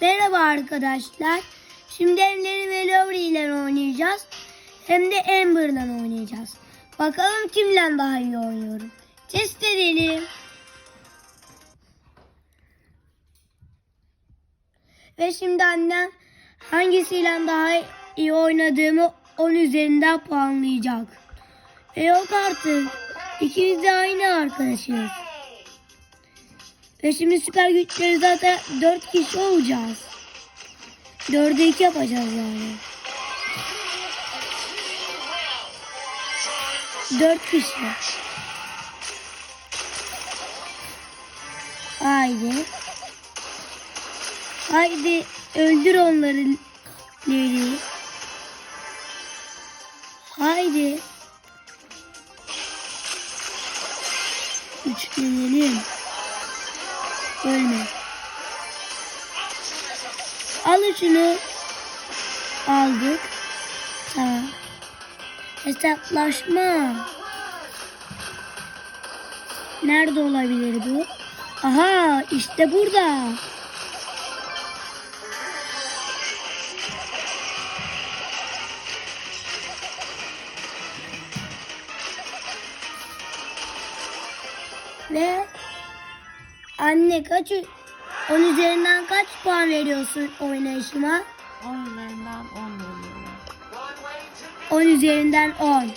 Merhaba arkadaşlar. Şimdi hem Larry ve Lowry ile oynayacağız. Hem de Amber'la oynayacağız. Bakalım kimle daha iyi oynuyorum. Test edelim. Ve şimdi annem hangisiyle daha iyi oynadığımı 10 üzerinden puanlayacak. Ve yok artık. İkimiz de aynı arkadaşız. Ve şimdi süper güçleri zaten 4 kişi olacağız. 4'e 2 yapacağız yani. 4 kişi. Haydi. Haydi öldür onları Leri. Haydi. Üçlenelim. Ölme. Al şunu. Aldık. Tamam. Hesaplaşma. Nerede olabilir bu? Aha işte burada. Ve anne kaç 10 üzerinden kaç puan veriyorsun oynayışıma? 10 üzerinden 10 veriyorum. 10 üzerinden 10.